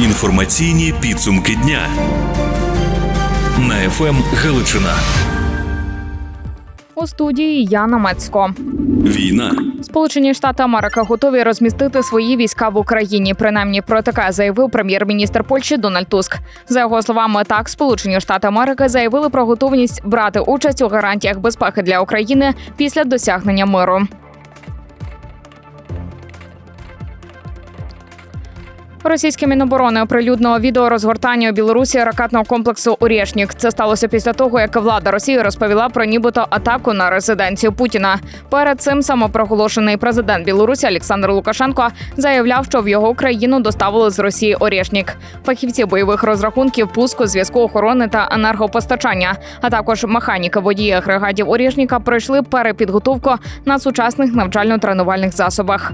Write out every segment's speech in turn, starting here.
Інформаційні підсумки дня на ФМ Галичина. У студії Яна Мецько. Війна. Сполучені Штати Америки готові розмістити свої війська в Україні. Принаймні про таке заявив прем'єр-міністр Польщі Дональд Туск. За його словами, так Сполучені Штати Америки заявили про готовність брати участь у гарантіях безпеки для України після досягнення миру. Російське міноборони оприлюднило відео розгортання у Білорусі ракетного комплексу Урєшнік. Це сталося після того, як влада Росії розповіла про нібито атаку на резиденцію Путіна. Перед цим самопроголошений президент Білорусі Олександр Лукашенко заявляв, що в його країну доставили з Росії Орєшнік. Фахівці бойових розрахунків, пуску, зв'язку охорони та енергопостачання, а також механіки водії агрегатів Орєшніка пройшли перепідготовку на сучасних навчально-тренувальних засобах.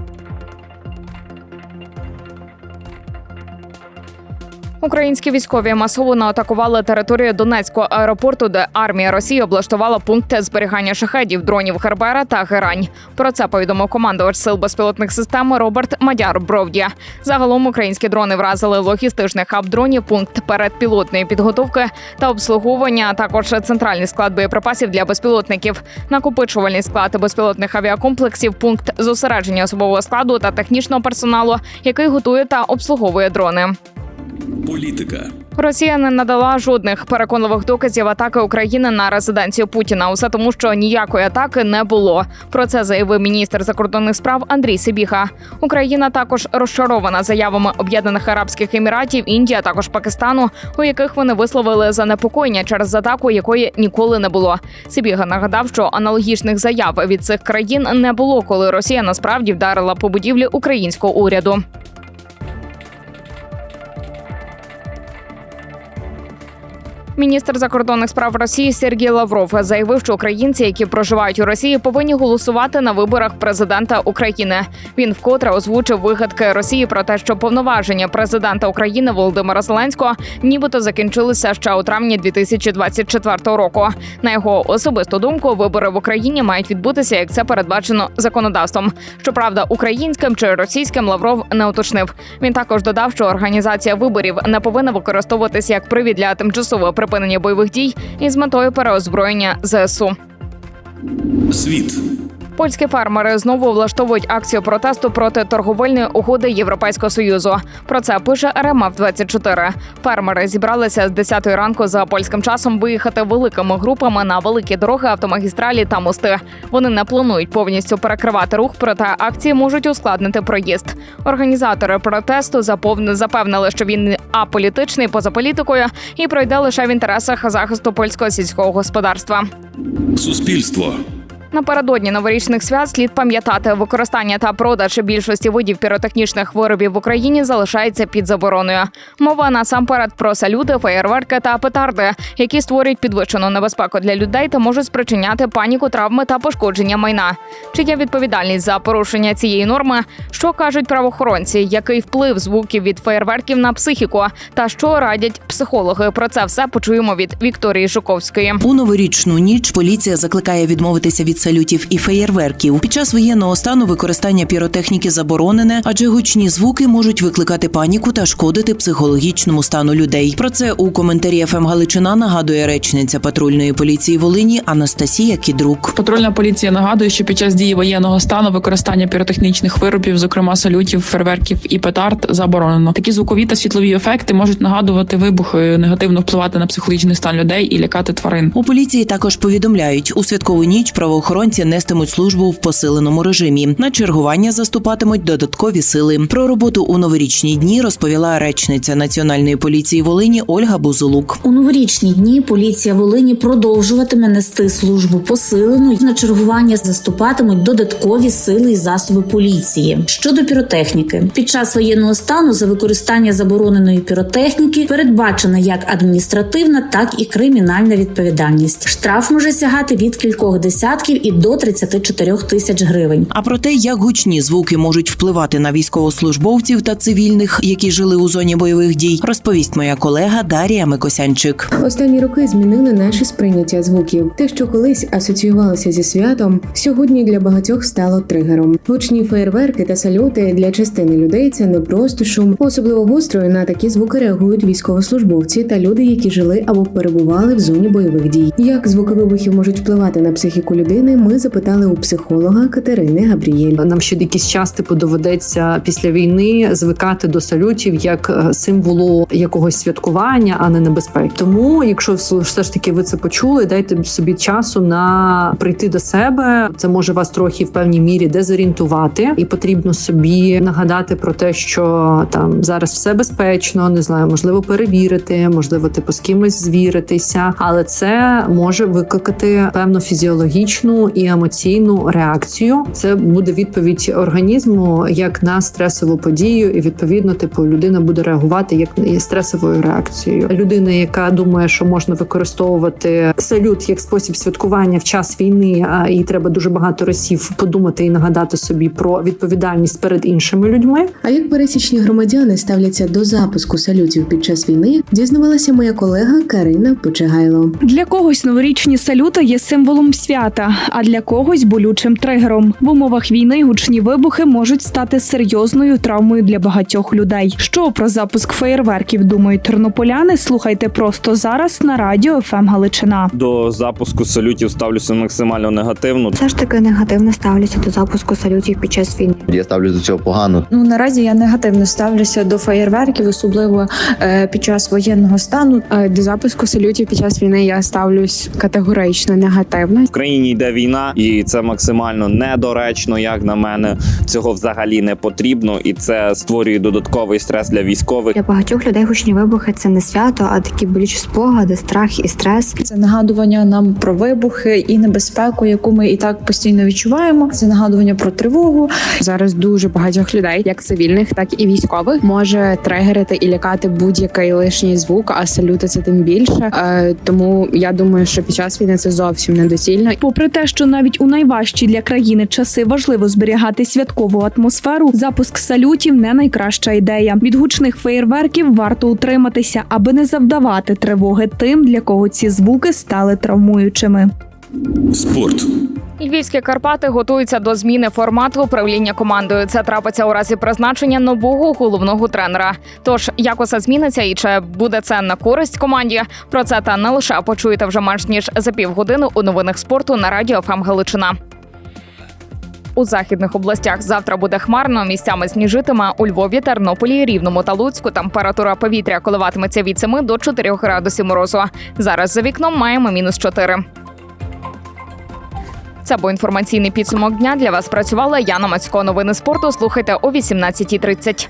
Українські військові масово наатакували територію Донецького аеропорту, де армія Росії облаштувала пункти зберігання шахедів, дронів Хербера та Герань. Про це повідомив командувач сил безпілотних систем Роберт Мадяр Бровдія. Загалом українські дрони вразили логістичний хаб дронів, пункт передпілотної підготовки та обслуговування, а також центральний склад боєприпасів для безпілотників, накопичувальний склад безпілотних авіакомплексів, пункт зосередження особового складу та технічного персоналу, який готує та обслуговує дрони. Політика. Росія не надала жодних переконливих доказів атаки України на резиденцію Путіна. Усе тому, що ніякої атаки не було. Про це заявив міністр закордонних справ Андрій Сибіха. Україна також розчарована заявами Об'єднаних Арабських Еміратів, Індії, а також Пакистану, у яких вони висловили занепокоєння через атаку, якої ніколи не було. Сибіга нагадав, що аналогічних заяв від цих країн не було, коли Росія насправді вдарила по будівлі українського уряду. Міністр закордонних справ Росії Сергій Лавров заявив, що українці, які проживають у Росії, повинні голосувати на виборах президента України. Він вкотре озвучив вигадки Росії про те, що повноваження президента України Володимира Зеленського нібито закінчилися ще у травні 2024 року. На його особисту думку, вибори в Україні мають відбутися, як це передбачено законодавством. Щоправда, українським чи російським Лавров не уточнив. Він також додав, що організація виборів не повинна використовуватися як привід для тимчасового припинення бойових дій із метою переозброєння ЗСУ. Світ. Польські фермери знову влаштовують акцію протесту проти торговельної угоди Європейського союзу. Про це пише РМФ 24 Фермери зібралися з 10 ранку за польським часом виїхати великими групами на великі дороги, автомагістралі та мости. Вони не планують повністю перекривати рух, проте акції можуть ускладнити проїзд. Організатори протесту запевнили, що він аполітичний поза політикою і пройде лише в інтересах захисту польського сільського господарства. Суспільство. Напередодні новорічних свят слід пам'ятати, використання та продаж більшості видів піротехнічних виробів в Україні залишається під забороною. Мова насамперед про салюти, феєрверки та петарди, які створюють підвищену небезпеку для людей та можуть спричиняти паніку, травми та пошкодження майна. Чи є відповідальність за порушення цієї норми? Що кажуть правоохоронці? Який вплив звуків від феєрверків на психіку? Та що радять психологи? Про це все почуємо від Вікторії Жуковської. У новорічну ніч поліція закликає відмовитися від салютів і феєрверків. Під час воєнного стану використання піротехніки заборонене, адже гучні звуки можуть викликати паніку та шкодити психологічному стану людей. Про це у коментарі ФМ Галичина нагадує речниця патрульної поліції Волині Анастасія Кідрук. Патрульна поліція нагадує, що під час дії воєнного стану використання піротехнічних виробів, зокрема салютів, фейерверків і петард, заборонено. Такі звукові та світлові ефекти можуть нагадувати вибухи, негативно впливати на психологічний стан людей і лякати тварин. У поліції також повідомляють, у святкову ніч правоохоронці нестимуть службу в посиленому режимі. На чергування заступатимуть додаткові сили. Про роботу у новорічні дні розповіла речниця Національної поліції Волині Ольга Бузулук. У новорічні дні поліція Волині продовжуватиме нести службу посилену. На чергування заступатимуть додаткові сили і засоби поліції. Щодо піротехніки, під час воєнного стану за використання забороненої піротехніки передбачена як адміністративна, так і кримінальна відповідальність. Штраф може сягати від кількох десятків і до 34 тисяч гривень. А про те, як гучні звуки можуть впливати на військовослужбовців та цивільних, які жили у зоні бойових дій, розповість моя колега Дарія Микосянчик. Останні роки змінили наше сприйняття звуків. Те, що колись асоціювалося зі святом, сьогодні для багатьох стало тригером. Гучні феєрверки та салюти для частини людей це не просто шум. Особливо гострою на такі звуки реагують військовослужбовці та люди, які жили або перебували в зоні бойових дій. Як звуки вибухів можуть впливати на психіку людини? Ми запитали у психолога Катерини Габрієль. Нам ще якийсь час типу доведеться після війни звикати до салютів як е, символу якогось святкування, а не небезпеки. Тому, якщо все ж таки ви це почули, дайте собі часу на прийти до себе. Це може вас трохи в певній мірі дезорієнтувати, і потрібно собі нагадати про те, що там зараз все безпечно, не знаю, можливо, перевірити, можливо, типу з кимось звіритися, але це може викликати певну фізіологічну і емоційну реакцію. Це буде відповідь організму як на стресову подію, і відповідно, типу, людина буде реагувати як на стресовою реакцією. Людина, яка думає, що можна використовувати салют як спосіб святкування в час війни, а їй треба дуже багато разів подумати і нагадати собі про відповідальність перед іншими людьми. А як пересічні громадяни ставляться до запуску салютів під час війни, дізнавалася моя колега Карина Почегайло. Для когось новорічні салюти є символом свята, а для когось болючим тригером. В умовах війни гучні вибухи можуть стати серйозною травмою для багатьох людей. Що про запуск феєрверків думають тернополяни? Слухайте просто зараз на радіо ФМ Галичина. До запуску салютів ставлюся максимально негативно. Все ж таки негативно ставлюся до запуску салютів під час війни. Я ставлюсь до цього погано. Ну наразі я негативно ставлюся до феєрверків, особливо е, під час воєнного стану. Е, До запуску салютів під час війни я ставлюсь категорично негативно. В країні йде війна, і це максимально недоречно, як на мене. Цього взагалі не потрібно, і це створює додатковий стрес для військових. Для багатьох людей гучні вибухи це не свято, а такі болючі спогади, страх і стрес. Це нагадування нам про вибухи і небезпеку, яку ми і так постійно відчуваємо. Це нагадування про тривогу. Зараз дуже багатьох людей, як цивільних, так і військових, може тригерити і лякати будь-який лишній звук, а салюти це тим більше. Е, Тому я думаю, що під час війни це зовсім недоцільно. Попри те, що навіть у найважчі для країни часи важливо зберігати святкову атмосферу, запуск салютів не найкраща ідея. Від гучних феєрверків варто утриматися, аби не завдавати тривоги тим, для кого ці звуки стали травмуючими. Спорт. Львівські Карпати готуються до зміни формату управління командою. Це трапиться у разі призначення нового головного тренера. Тож як усе зміниться і чи буде це на користь команді? Про це та не лише почуєте вже менш ніж за півгодини у новинах спорту на радіо ФМ Галичина. У західних областях завтра буде хмарно, місцями сніжитиме у Львові, Тернополі, Рівному та Луцьку. Температура повітря коливатиметься від 7 до 4 градусів морозу. Зараз за вікном маємо мінус 4. Це був інформаційний підсумок дня. Для вас працювала Яна Мацько. Новини спорту слухайте о 18.30.